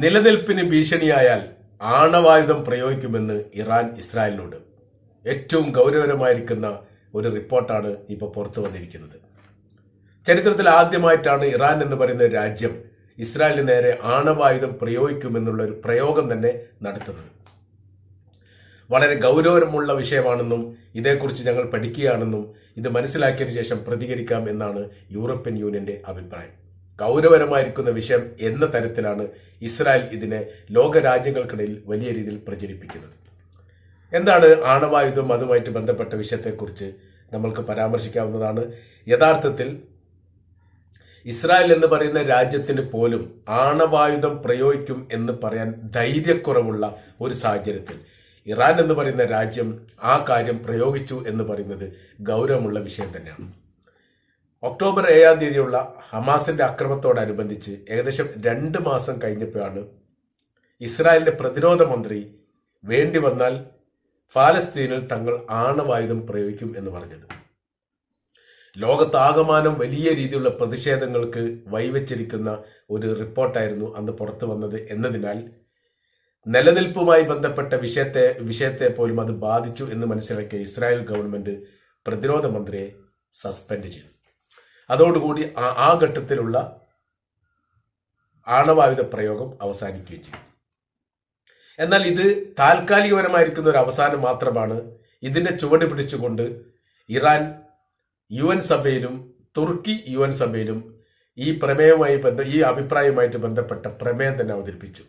നിലനിൽപ്പിന് ഭീഷണിയായാൽ ആണവായുധം പ്രയോഗിക്കുമെന്ന് ഇറാൻ ഇസ്രായേലിനോട് ഏറ്റവും ഗൗരവകരമായിരിക്കുന്ന ഒരു റിപ്പോർട്ടാണ് ഇപ്പോൾ പുറത്തു വന്നിരിക്കുന്നത്. ചരിത്രത്തിൽ ആദ്യമായിട്ടാണ് ഇറാൻ എന്ന് പറയുന്ന രാജ്യം ഇസ്രായേലിന് നേരെ ആണവായുധം പ്രയോഗിക്കുമെന്നുള്ള ഒരു പ്രയോഗം തന്നെ നടത്തുന്നത്. വളരെ ഗൗരവമുള്ള വിഷയമാണെന്നും ഇതേക്കുറിച്ച് ഞങ്ങൾ പഠിക്കുകയാണെന്നും ഇത് മനസ്സിലാക്കിയതിനു ശേഷം പ്രതികരിക്കാം എന്നാണ് യൂറോപ്യൻ യൂണിയന്റെ അഭിപ്രായം. ഗൗരവരമായിരിക്കുന്ന വിഷയം എന്ന തരത്തിലാണ് ഇസ്രായേൽ ഇതിനെ ലോകരാജ്യങ്ങൾക്കിടയിൽ വലിയ രീതിയിൽ പ്രചരിപ്പിക്കുന്നത്. എന്താണ് ആണവായുധം അതുമായിട്ട് ബന്ധപ്പെട്ട വിഷയത്തെക്കുറിച്ച് നമ്മൾക്ക് പരാമർശിക്കാവുന്നതാണ്. യഥാർത്ഥത്തിൽ ഇസ്രായേൽ എന്ന് പറയുന്ന രാജ്യത്തിന് പോലും ആണവായുധം പ്രയോഗിക്കും എന്ന് പറയാൻ ധൈര്യക്കുറവുള്ള ഒരു സാഹചര്യത്തിൽ ഇറാൻ എന്ന് പറയുന്ന രാജ്യം ആ കാര്യം പ്രയോഗിച്ചു എന്ന് പറയുന്നത് ഗൗരവമുള്ള വിഷയം തന്നെയാണ്. ഒക്ടോബർ ഏഴാം തീയതിയുള്ള ഹമാസിന്റെ അക്രമത്തോടനുബന്ധിച്ച് ഏകദേശം രണ്ട് മാസം കഴിഞ്ഞപ്പോഴാണ് ഇസ്രായേലിന്റെ പ്രതിരോധ മന്ത്രി വേണ്ടി വന്നാൽ ഫാലസ്തീനിൽ തങ്ങൾ ആണവായുധം പ്രയോഗിക്കും എന്ന് പറഞ്ഞത്. ലോകത്താകമാനം വലിയ രീതിയിലുള്ള പ്രതിഷേധങ്ങൾക്ക് വൈവച്ചിരിക്കുന്ന ഒരു റിപ്പോർട്ടായിരുന്നു അന്ന് പുറത്തു വന്നത് എന്നതിനാൽ നിലനിൽപ്പുമായി ബന്ധപ്പെട്ട വിഷയത്തെ വിഷയത്തെ പോലും അത് ബാധിച്ചു എന്ന് മനസ്സിലാക്കിയ ഇസ്രായേൽ ഗവൺമെന്റ് പ്രതിരോധ മന്ത്രിയെ സസ്പെൻഡ് ചെയ്തു. അതോടുകൂടി ആ- ആ ഘട്ടത്തിലുള്ള ആണവായുധ പ്രയോഗം അവസാനിക്കുകയും ചെയ്യും. എന്നാൽ ഇത് താൽക്കാലികപരമായിരിക്കുന്ന ഒരു അവസാനം മാത്രമാണ് ഇതിന്റെ ചുവട് പിടിച്ചുകൊണ്ട് ഇറാൻ യു എൻ സഭയിലും തുർക്കി യു എൻ സഭയിലും ഈ പ്രമേയവുമായി ബന്ധ ഈ അഭിപ്രായവുമായിട്ട് ബന്ധപ്പെട്ട പ്രമേയം തന്നെ അവതരിപ്പിച്ചു.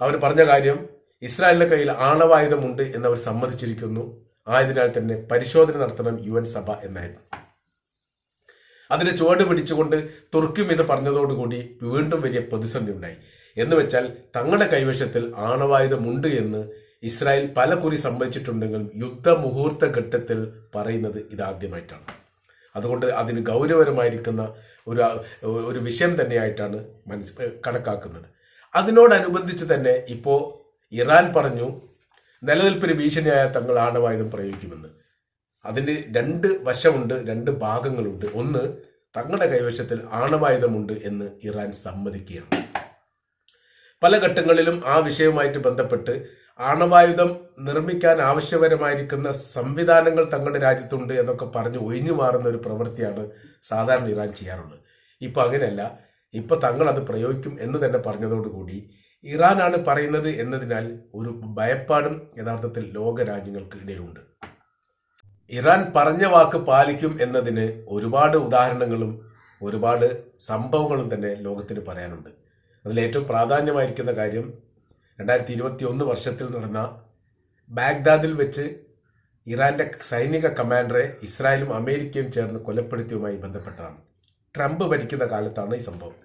അവർ പറഞ്ഞ കാര്യം ഇസ്രായേലിന്റെ കയ്യിൽ ആണവായുധമുണ്ട് എന്നവർ സമ്മതിച്ചിരിക്കുന്നു. ആയതിനാൽ തന്നെ പരിശോധന നടത്തണം യു എൻ സഭ എന്നായിരുന്നു. അതിന് ചുവട് പിടിച്ചുകൊണ്ട് തുർക്കിയും ഇത് പറഞ്ഞതോടുകൂടി വീണ്ടും വലിയ പ്രതിസന്ധി ഉണ്ടായി. എന്ന് വെച്ചാൽ തങ്ങളുടെ കൈവശത്തിൽ ആണവായുധമുണ്ട് എന്ന് ഇസ്രായേൽ പല കുറി സംഭവിച്ചിട്ടുണ്ടെങ്കിലും യുദ്ധമുഹൂർത്ത ഘട്ടത്തിൽ പറയുന്നത് ഇതാദ്യമായിട്ടാണ്. അതുകൊണ്ട് അതിന് ഗൗരവരമായിരിക്കുന്ന ഒരു ഒരു വിഷയം തന്നെയായിട്ടാണ് മനസ് കണക്കാക്കുന്നത്. അതിനോടനുബന്ധിച്ച് തന്നെ ഇപ്പോൾ ഇറാൻ പറഞ്ഞു നിലനിൽപ്പിന് ഭീഷണിയായ തങ്ങൾ ആണവായുധം പ്രയോഗിക്കുമെന്ന്. അതിന് രണ്ട് വശമുണ്ട് രണ്ട് ഭാഗങ്ങളുണ്ട്. ഒന്ന് തങ്ങളുടെ കൈവശത്തിൽ ആണവായുധമുണ്ട് എന്ന് ഇറാൻ സമ്മതിക്കുകയാണ്. പല ഘട്ടങ്ങളിലും ആ വിഷയവുമായിട്ട് ബന്ധപ്പെട്ട് ആണവായുധം നിർമ്മിക്കാൻ ആവശ്യപരമായിരിക്കുന്ന സംവിധാനങ്ങൾ തങ്ങളുടെ രാജ്യത്തുണ്ട് എന്നൊക്കെ പറഞ്ഞ് ഒഴിഞ്ഞു മാറുന്ന ഒരു പ്രവൃത്തിയാണ് സാധാരണ ഇറാൻ ചെയ്യാറുള്ളത്. ഇപ്പൊ അങ്ങനെയല്ല. ഇപ്പൊ തങ്ങൾ അത് പ്രയോഗിക്കും എന്ന് തന്നെ പറഞ്ഞതോടുകൂടി ഇറാനാണ് പറയുന്നത് എന്നതിനാൽ ഒരു ഭയപ്പാടും യഥാർത്ഥത്തിൽ ലോക രാജ്യങ്ങൾക്ക് ഇടയിലുണ്ട്. ഇറാൻ പറഞ്ഞ വാക്ക് പാലിക്കും എന്നതിന് ഒരുപാട് ഉദാഹരണങ്ങളും ഒരുപാട് സംഭവങ്ങളും തന്നെ ലോകത്തിന് പറയാനുണ്ട്. അതിലേറ്റവും പ്രാധാന്യമായിരിക്കുന്ന കാര്യം രണ്ടായിരത്തി ഇരുപത്തി ഒന്ന് വർഷത്തിൽ നടന്ന ബാഗ്ദാദിൽ വെച്ച് ഇറാന്റെ സൈനിക കമാൻഡറെ ഇസ്രായേലും അമേരിക്കയും ചേർന്ന് കൊലപ്പെടുത്തിയുമായി ബന്ധപ്പെട്ടതാണ്. ട്രംപ് ഭരിക്കുന്ന കാലത്താണ് ഈ സംഭവം.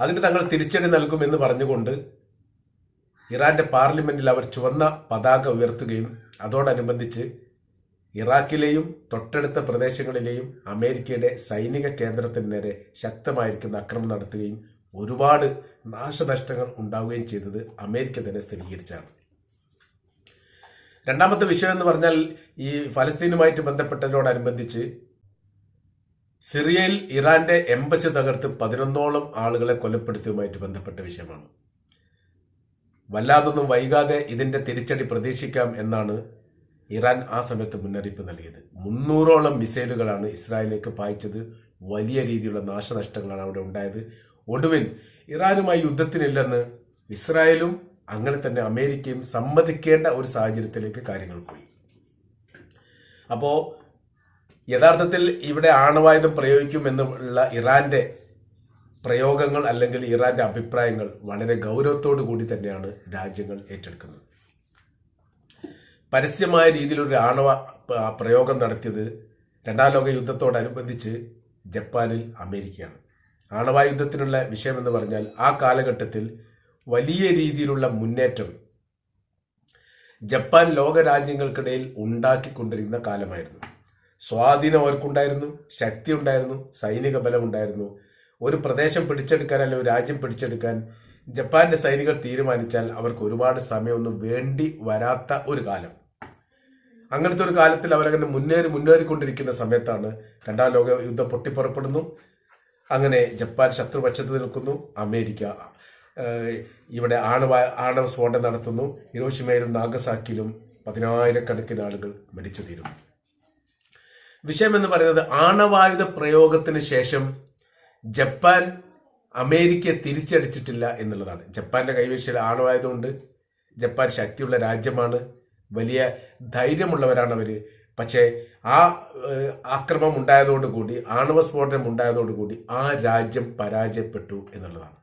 അതിന് തങ്ങൾ തിരിച്ചടി നൽകുമെന്ന് പറഞ്ഞുകൊണ്ട് ഇറാന്റെ പാർലമെന്റിൽ അവർ ചുവന്ന പതാക ഉയർത്തുകയും അതോടനുബന്ധിച്ച് ഇറാഖിലെയും തൊട്ടടുത്ത പ്രദേശങ്ങളിലെയും അമേരിക്കയുടെ സൈനിക കേന്ദ്രത്തിന് നേരെ ശക്തമായിരിക്കുന്ന അക്രമം നടത്തുകയും ഒരുപാട് നാശനഷ്ടങ്ങൾ ഉണ്ടാവുകയും ചെയ്തത് അമേരിക്ക തന്നെ സ്ഥിരീകരിച്ചാണ്. രണ്ടാമത്തെ വിഷയം എന്ന് പറഞ്ഞാൽ ഈ ഫലസ്തീനുമായിട്ട് ബന്ധപ്പെട്ടതിനോടനുബന്ധിച്ച് സിറിയയിൽ ഇറാന്റെ എംബസി തകർത്ത് പതിനൊന്നോളം ആളുകളെ കൊലപ്പെടുത്തിയതുമായിട്ട് ബന്ധപ്പെട്ട വിഷയമാണ്. വല്ലാതൊന്നും വൈകാതെ ഇതിന്റെ തിരിച്ചടി പ്രതീക്ഷിക്കാം എന്നാണ് ഇറാൻ ആ സമയത്ത് മുന്നറിയിപ്പ് നൽകിയത്. മുന്നൂറോളം മിസൈലുകളാണ് ഇസ്രായേലിലേക്ക് പായിച്ചത്. വലിയ രീതിയിലുള്ള നാശനഷ്ടങ്ങളാണ് അവിടെ ഉണ്ടായത്. ഒടുവിൽ ഇറാനുമായി യുദ്ധത്തിനില്ലെന്ന് ഇസ്രായേലും അങ്ങനെ തന്നെ അമേരിക്കയും സമ്മതിക്കേണ്ട ഒരു സാഹചര്യത്തിലേക്ക് കാര്യങ്ങൾ പോയി. അപ്പോ യഥാർത്ഥത്തിൽ ഇവിടെ ആണവായുധം പ്രയോഗിക്കും എന്നുള്ള ഇറാന്റെ പ്രയോഗങ്ങൾ അല്ലെങ്കിൽ ഇറാന്റെ അഭിപ്രായങ്ങൾ വളരെ ഗൗരവത്തോടു കൂടി തന്നെയാണ് രാജ്യങ്ങൾ ഏറ്റെടുക്കുന്നത്. പരസ്യമായ രീതിയിലൊരു ആണവ പ്രയോഗം നടത്തിയത് രണ്ടാം ലോക യുദ്ധത്തോടനുബന്ധിച്ച് ജപ്പാനിൽ അമേരിക്കയാണ്. ആണവായുദ്ധത്തിനുള്ള വിഷയമെന്ന് പറഞ്ഞാൽ ആ കാലഘട്ടത്തിൽ വലിയ രീതിയിലുള്ള മുന്നേറ്റം ജപ്പാൻ ലോക രാജ്യങ്ങൾക്കിടയിൽ ഉണ്ടാക്കിക്കൊണ്ടിരുന്ന കാലമായിരുന്നു. സ്വാധീനം അവർക്കുണ്ടായിരുന്നു ശക്തി ഉണ്ടായിരുന്നു സൈനിക ബലം ഉണ്ടായിരുന്നു ഒരു പ്രദേശം പിടിച്ചെടുക്കാൻ അല്ലെങ്കിൽ ഒരു രാജ്യം പിടിച്ചെടുക്കാൻ ജപ്പാന്റെ സൈനികർ തീരുമാനിച്ചാൽ അവർക്ക് ഒരുപാട് സമയമൊന്നും വേണ്ടി വരാത്ത ഒരു കാലം. അങ്ങനത്തെ ഒരു കാലത്തിൽ അവരങ്ങനെ മുന്നേറി മുന്നേറിക്കൊണ്ടിരിക്കുന്ന സമയത്താണ് രണ്ടാം ലോക യുദ്ധം പൊട്ടിപ്പുറപ്പെടുന്നു. അങ്ങനെ ജപ്പാൻ ശത്രുപക്ഷത്ത് നിൽക്കുന്നു. അമേരിക്ക ഇവിടെ ആണവ ആണവ സ്ഫോടനം നടത്തുന്നു. ഹിരോഷിമയിലും നാഗസാക്കിയിലും പതിനായിരക്കണക്കിന് ആളുകൾ മരിച്ചു തീരുന്നു വിഷയം എന്ന് പറയുന്നത് ആണവായുധ പ്രയോഗത്തിന് ശേഷം ജപ്പാൻ അമേരിക്കയെ തിരിച്ചടിച്ചിട്ടില്ല എന്നുള്ളതാണ്. ജപ്പാന്റെ കൈവശം ആണവായതുകൊണ്ട് ജപ്പാൻ ശക്തിയുള്ള രാജ്യമാണ്. വലിയ ധൈര്യമുള്ളവരാണ് അവർ പക്ഷേ ആ ആക്രമം ഉണ്ടായതോട് കൂടി ആണവ സ്ഫോടനം ഉണ്ടായതോട് കൂടി ആ രാജ്യം പരാജയപ്പെട്ടു എന്നുള്ളതാണ്.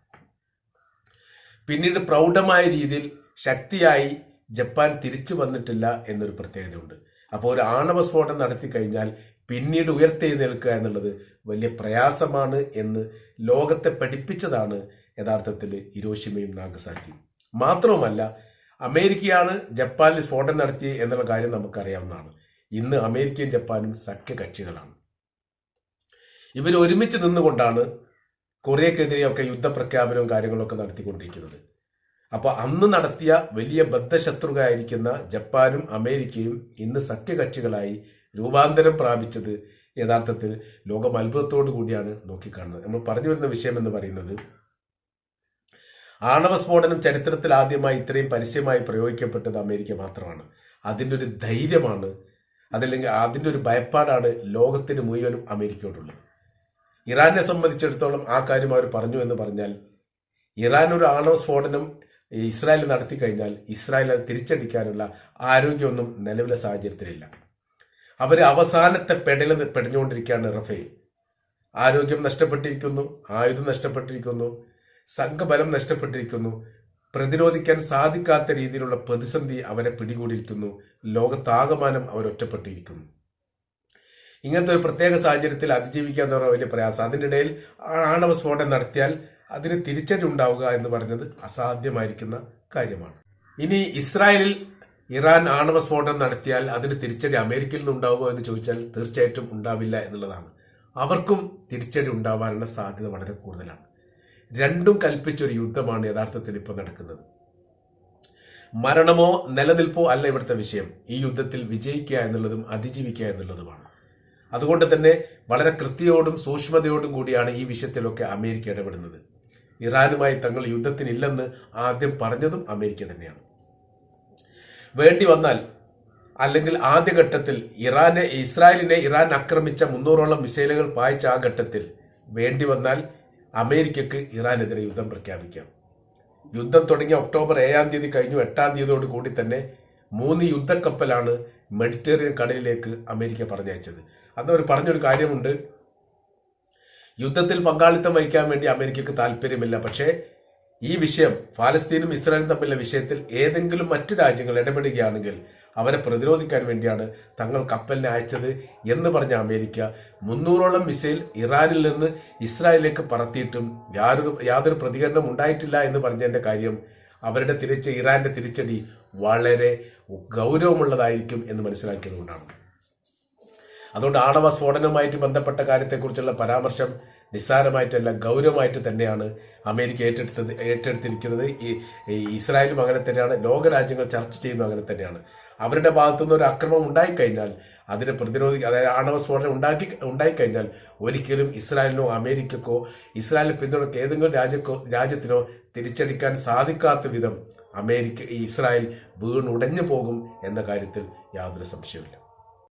പിന്നീട് പ്രൗഢമായ രീതിയിൽ ശക്തിയായി ജപ്പാൻ തിരിച്ചു വന്നിട്ടില്ല എന്നൊരു പ്രത്യേകതയുണ്ട്. അപ്പോൾ ഒരു ആണവ സ്ഫോടനം നടത്തി കഴിഞ്ഞാൽ പിന്നീട് ഉയർത്തെഴുന്നേൽക്കുക എന്നുള്ളത് വലിയ പ്രയാസമാണ് എന്ന് ലോകത്തെ പഠിപ്പിച്ചതാണ് യഥാർത്ഥത്തിൽ ഇരോഷിമയും നാഗസാക്കിയും. മാത്രവുമല്ല അമേരിക്കയാണ് ജപ്പാനിൽ സ്ഫോടനം നടത്തി എന്നുള്ള കാര്യം നമുക്കറിയാവുന്നതാണ്. ഇന്ന് അമേരിക്കയും ജപ്പാനും സഖ്യകക്ഷികളാണ്. ഇവർ ഒരുമിച്ച് നിന്നുകൊണ്ടാണ് കൊറിയക്കെതിരെയൊക്കെ യുദ്ധപ്രഖ്യാപനവും കാര്യങ്ങളൊക്കെ നടത്തിക്കൊണ്ടിരിക്കുന്നത്. അപ്പോൾ അന്ന് നടത്തിയ വലിയ ബദ്ധശത്രുകയായിരിക്കുന്ന ജപ്പാനും അമേരിക്കയും ഇന്ന് സഖ്യകക്ഷികളായി രൂപാന്തരം പ്രാപിച്ചത് യഥാർത്ഥത്തിൽ ലോകം അത്ഭുതത്തോടു കൂടിയാണ് നോക്കിക്കാണുന്നത്. നമ്മൾ പറഞ്ഞു വരുന്ന വിഷയം എന്ന് പറയുന്നത് ആണവ സ്ഫോടനം ചരിത്രത്തിൽ ആദ്യമായി ഇത്രയും പരസ്യമായി പ്രയോഗിക്കപ്പെട്ടത് അമേരിക്ക മാത്രമാണ്. അതിന്റെ ഒരു ധൈര്യമാണ് അതല്ലെങ്കിൽ അതിന്റെ ഒരു ഭയപ്പാടാണ് ലോകത്തിന് മുഴുവനും അമേരിക്കയോടുള്ളത്. ഇറാനെ സംബന്ധിച്ചിടത്തോളം ആ കാര്യം അവർ പറഞ്ഞു എന്ന് പറഞ്ഞാൽ ഇറാൻ ഒരു ആണവ സ്ഫോടനം ഇസ്രായേൽ നടത്തി കഴിഞ്ഞാൽ ഇസ്രായേൽ അത് തിരിച്ചടിക്കാനുള്ള ആരോഗ്യമൊന്നും നിലവിലെ സാഹചര്യത്തിലില്ല. അവർ അവസാനത്തെ പെടൽ പെടഞ്ഞുകൊണ്ടിരിക്കുകയാണ് റഫേൽ ആരോഗ്യം നഷ്ടപ്പെട്ടിരിക്കുന്നു ആയുധം നഷ്ടപ്പെട്ടിരിക്കുന്നു സംഘബലം നഷ്ടപ്പെട്ടിരിക്കുന്നു. പ്രതിരോധിക്കാൻ സാധിക്കാത്ത രീതിയിലുള്ള പ്രതിസന്ധി അവരെ പിടികൂടിയിരിക്കുന്നു. ലോകത്താകമാനം അവർ ഒറ്റപ്പെട്ടിരിക്കുന്നു. ഇങ്ങനത്തെ ഒരു പ്രത്യേക സാഹചര്യത്തിൽ അതിജീവിക്കുക എന്ന് പറഞ്ഞാൽ വലിയ പ്രയാസം. അതിന്റെ ഇടയിൽ ആണവ സ്ഫോടനം നടത്തിയാൽ അതിന് തിരിച്ചടി ഉണ്ടാവുക എന്ന് പറഞ്ഞത് അസാധ്യമായിരിക്കുന്ന കാര്യമാണ്. ഇനി ഇസ്രായേലിൽ ഇറാൻ ആണവ സ്ഫോടനം നടത്തിയാൽ അതിന് തിരിച്ചടി അമേരിക്കയിൽ നിന്നുണ്ടാവുമോ എന്ന് ചോദിച്ചാൽ തീർച്ചയായിട്ടും ഉണ്ടാവില്ല എന്നുള്ളതാണ്. അവർക്കും തിരിച്ചടി ഉണ്ടാവാനുള്ള സാധ്യത വളരെ കൂടുതലാണ്. രണ്ടും കൽപ്പിച്ചൊരു യുദ്ധമാണ് യഥാർത്ഥത്തിൽ ഇപ്പോൾ നടക്കുന്നത്. മരണമോ നിലനിൽപ്പോ അല്ല ഇവിടുത്തെ വിഷയം. ഈ യുദ്ധത്തിൽ വിജയിക്കുക എന്നുള്ളതും അതിജീവിക്കുക എന്നുള്ളതുമാണ്. അതുകൊണ്ട് തന്നെ വളരെ കൃത്യയോടും സൂക്ഷ്മതയോടും കൂടിയാണ് ഈ വിഷയത്തിലൊക്കെ അമേരിക്ക ഇടപെടുന്നത്. ഇറാനുമായി തങ്ങൾ യുദ്ധത്തിനില്ലെന്ന് ആദ്യം പറഞ്ഞതും അമേരിക്ക തന്നെയാണ്. വേണ്ടി വന്നാൽ അല്ലെങ്കിൽ ആദ്യഘട്ടത്തിൽ ഇറാനെ ഇസ്രായേലിനെ ഇറാൻ ആക്രമിച്ച മുന്നൂറോളം മിസൈലുകൾ പായിച്ച ആ ഘട്ടത്തിൽ വേണ്ടി വന്നാൽ അമേരിക്കക്ക് ഇറാനെതിരെ യുദ്ധം പ്രഖ്യാപിക്കാം. യുദ്ധം തുടങ്ങിയ ഒക്ടോബർ ഏഴാം തീയതി കഴിഞ്ഞു എട്ടാം തീയതിയോട് കൂടി തന്നെ മൂന്ന് യുദ്ധക്കപ്പലാണ് മെഡിറ്ററേനിയൻ കടലിലേക്ക് അമേരിക്ക പറഞ്ഞയച്ചത്. അന്ന് അവർ പറഞ്ഞൊരു കാര്യമുണ്ട്. യുദ്ധത്തിൽ പങ്കാളിത്തം വഹിക്കാൻ വേണ്ടി അമേരിക്കക്ക് താല്പര്യമില്ല. പക്ഷേ ഈ വിഷയം ഫലസ്തീനും ഇസ്രായേലും തമ്മിലുള്ള വിഷയത്തിൽ ഏതെങ്കിലും മറ്റു രാജ്യങ്ങൾ ഇടപെടുകയാണെങ്കിൽ അവരെ പ്രതിരോധിക്കാൻ വേണ്ടിയാണ് തങ്ങൾ കപ്പലിനെ അയച്ചത് എന്ന് പറഞ്ഞ അമേരിക്ക മുന്നൂറോളം മിസൈൽ ഇറാനിൽ നിന്ന് ഇസ്രായേലിലേക്ക് പറത്തിയിട്ടും യാതൊരു യാതൊരു പ്രതികരണം ഉണ്ടായിട്ടില്ല എന്ന് പറഞ്ഞതിന്റെ കാര്യം അവരുടെ തിരിച്ച ഇറാന്റെ തിരിച്ചടി വളരെ ഗൗരവമുള്ളതായിരിക്കും എന്ന് മനസ്സിലാക്കിയതുകൊണ്ടാണ് അതുകൊണ്ട് ആണവ സ്ഫോടനവുമായിട്ട് ബന്ധപ്പെട്ട കാര്യത്തെക്കുറിച്ചുള്ള പരാമർശം നിസ്സാരമായിട്ടല്ല ഗൗരവമായിട്ട് തന്നെയാണ് അമേരിക്ക ഏറ്റെടുത്തത് ഏറ്റെടുത്തിരിക്കുന്നത്. ഈ ഇസ്രായേലും അങ്ങനെ തന്നെയാണ് ലോകരാജ്യങ്ങൾ ചർച്ച ചെയ്യുന്നു അങ്ങനെ തന്നെയാണ്. അവരുടെ ഭാഗത്തുനിന്ന് ഒരു അക്രമം ഉണ്ടായിക്കഴിഞ്ഞാൽ അതിനെ പ്രതിരോധിക്കുക അതായത് ആണവ സ്ഫോടനം ഉണ്ടാക്കി ഉണ്ടായിക്കഴിഞ്ഞാൽ ഒരിക്കലും ഇസ്രായേലിനോ അമേരിക്കക്കോ ഇസ്രായേലിനെ പിന്തുണയ്ക്ക് ഏതെങ്കിലും രാജ്യക്കോ രാജ്യത്തിനോ തിരിച്ചടിക്കാൻ സാധിക്കാത്ത വിധം അമേരിക്ക ഇസ്രായേൽ വീണുടഞ്ഞു പോകും എന്ന കാര്യത്തിൽ യാതൊരു സംശയവുമില്ല.